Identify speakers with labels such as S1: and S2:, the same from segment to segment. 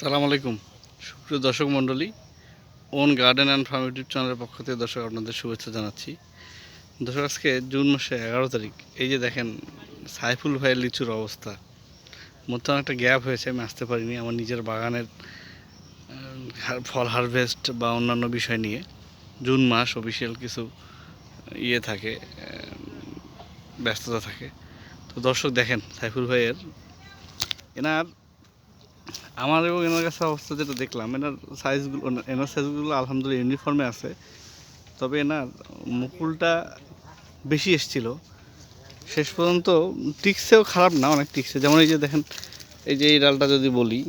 S1: সালাম আলাইকুম সুপ্রিয় দর্শক মণ্ডলী own garden and farm YouTube চ্যানেলের পক্ষ থেকে দর্শক আপনাদের শুভেচ্ছা জানাচ্ছি দর্শক আজকে জুন মাসে এগারো তারিখ এই যে দেখেন সাইফুল ভাইয়ের লিচুর অবস্থা মধ্যে একটা গ্যাপ হয়েছে আমি আসতে পারিনি আমার নিজের বাগানের ফল হারভেস্ট বা অন্যান্য বিষয় নিয়ে জুন মাস অফিসিয়াল কিছু ইয়ে থাকে ব্যস্ততা থাকে তো দর্শক দেখেন সাইফুল ভাইয়ের এনার আমাদেরও এনার কাছে অবস্থা যেটা দেখলাম এনার সাইজগুলো এনার সাইজগুলো আলহামদুলিল্লাহ ইউনিফর্মে আছে তবে এনার মুকুলটা বেশি এসছিল শেষ পর্যন্ত টিক্সেও খারাপ না অনেক টিক্সে যেমন এই যে দেখেন এই যে এই ডালটা যদি বলি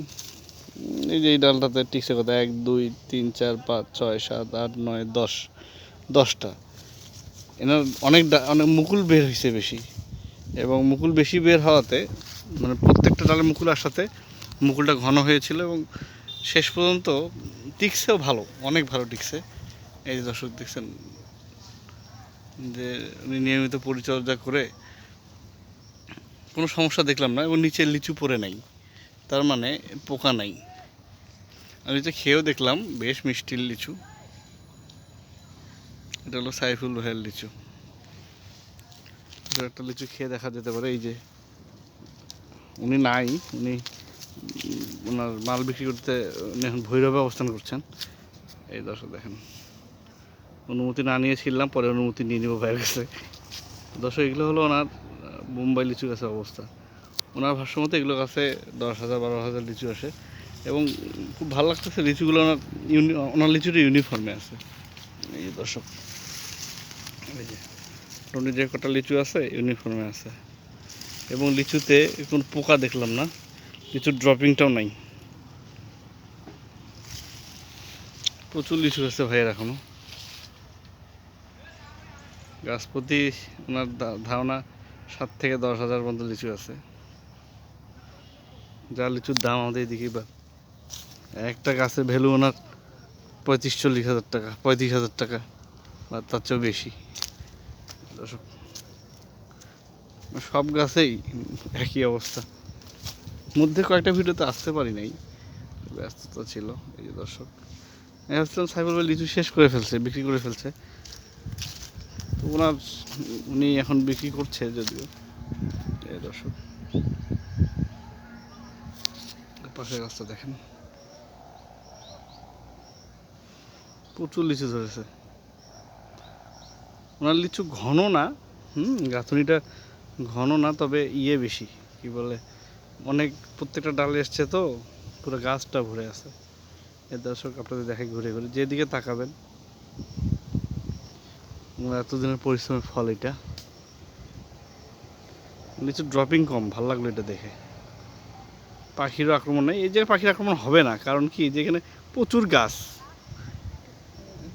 S1: এই যে এই ডালটাতে টিক্সের কথা এক দুই তিন চার পাঁচ ছয় সাত আট নয় দশ দশটা এনার অনেক অনেক মুকুল বের হয়েছে বেশি এবং মুকুল বেশি বের হওয়াতে মানে প্রত্যেকটা ডালে মুকুল আসাতে মুকুলটা ঘন হয়েছিল এবং শেষ পর্যন্ত টিকসেও ভালো অনেক ভালো টিকসে এই যে দর্শক দেখছেন যে উনি নিয়মিত পরিচর্যা করে কোনো সমস্যা দেখলাম না এবং নিচে লিচু পরে নাই তার মানে পোকা নাই আমি যে খেয়েও দেখলাম বেশ মিষ্টির লিচু এটা হলো সাইফুল রোহেল লিচু একটা লিচু খেয়ে দেখা যেতে পারে এই যে উনি নাই উনি ওনার মাল বিক্রি করতে এখন ভৈরবে অবস্থান করছেন এই দর্শক দেখেন অনুমতি না নিয়েছিলাম পরে অনুমতি নিয়ে নেবো ভাইয়ের কাছে দর্শক এগুলো হলো ওনার মুম্বাই লিচু গাছের অবস্থা ওনার মতো এগুলো গাছে দশ হাজার বারো হাজার লিচু আসে এবং খুব ভালো লাগতেছে লিচুগুলো ওনার ইউনি ওনার লিচুটা ইউনিফর্মে আছে এই দর্শক এই যে টোনি যে কটা লিচু আছে ইউনিফর্মে আছে এবং লিচুতে কোনো পোকা দেখলাম না কিছু ড্রপিংটাও নাই প্রচুর লিচু আছে ভাইয়ের এখনও গাছ প্রতি ওনার ধারণা সাত থেকে দশ হাজার পর্যন্ত লিচু আছে যা লিচুর দাম আমাদের এদিকে বা একটা গাছের ভ্যালু ওনার পঁয়ত্রিশ চল্লিশ হাজার টাকা পঁয়ত্রিশ হাজার টাকা বা তার চেয়েও বেশি সব গাছেই একই অবস্থা মধ্যে কয়েকটা ভিডিওতে আসতে পারি নাই ব্যস্ততা ছিল এই যে দর্শক আমি ভাবছিলাম সাইফুল লিচু শেষ করে ফেলছে বিক্রি করে ফেলছে তো ওনার উনি এখন বিক্রি করছে যদিও এই দর্শক পাশের রাস্তা দেখেন প্রচুর লিচু ধরেছে ওনার লিচু ঘন না হুম গাঁথুনিটা ঘন না তবে ইয়ে বেশি কি বলে অনেক প্রত্যেকটা ডাল এসছে তো পুরো গাছটা ভরে আছে এ দর্শক আপনাদের দেখে ঘুরে ঘুরে যেদিকে তাকাবেন এতদিনের পরিশ্রমের ফল এটা নিচু ড্রপিং কম ভাল লাগলো এটা দেখে পাখিরও আক্রমণ নেই এই জায়গায় পাখির আক্রমণ হবে না কারণ কি যেখানে প্রচুর গাছ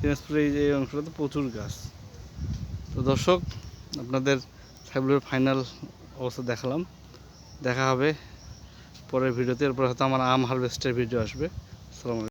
S1: দিনাজপুরে এই যে তো প্রচুর গাছ তো দর্শক আপনাদের সাইবুলের ফাইনাল অবস্থা দেখালাম দেখা হবে পরের ভিডিওতে এরপর হয়তো আমার আম হারভেস্টের ভিডিও আসবে আসসালামু